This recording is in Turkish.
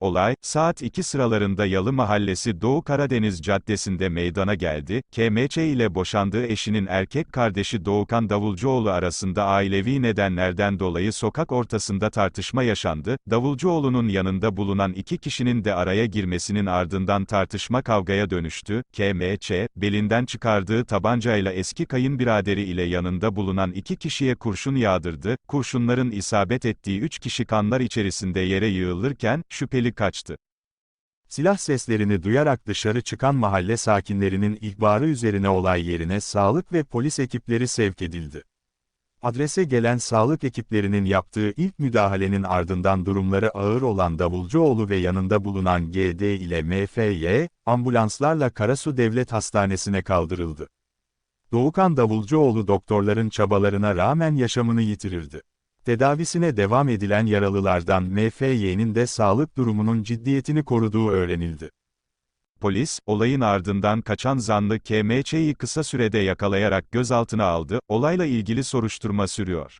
Olay, saat 2 sıralarında Yalı Mahallesi Doğu Karadeniz Caddesi'nde meydana geldi. KMÇ ile boşandığı eşinin erkek kardeşi Doğukan Davulcuoğlu arasında ailevi nedenlerden dolayı sokak ortasında tartışma yaşandı. Davulcuoğlu'nun yanında bulunan iki kişinin de araya girmesinin ardından tartışma kavgaya dönüştü. KMÇ, belinden çıkardığı tabancayla eski kayınbiraderi ile yanında bulunan iki kişiye kurşun yağdırdı. Kurşunların isabet ettiği üç kişi kanlar içerisinde yere yığılırken, şüpheli kaçtı. Silah seslerini duyarak dışarı çıkan mahalle sakinlerinin ihbarı üzerine olay yerine sağlık ve polis ekipleri sevk edildi. Adrese gelen sağlık ekiplerinin yaptığı ilk müdahalenin ardından durumları ağır olan Davulcuoğlu ve yanında bulunan GD ile MFY, ambulanslarla Karasu Devlet Hastanesi'ne kaldırıldı. Doğukan Davulcuoğlu doktorların çabalarına rağmen yaşamını yitirirdi. Tedavisine devam edilen yaralılardan MFY'nin de sağlık durumunun ciddiyetini koruduğu öğrenildi. Polis, olayın ardından kaçan zanlı KMÇ'yi kısa sürede yakalayarak gözaltına aldı, olayla ilgili soruşturma sürüyor.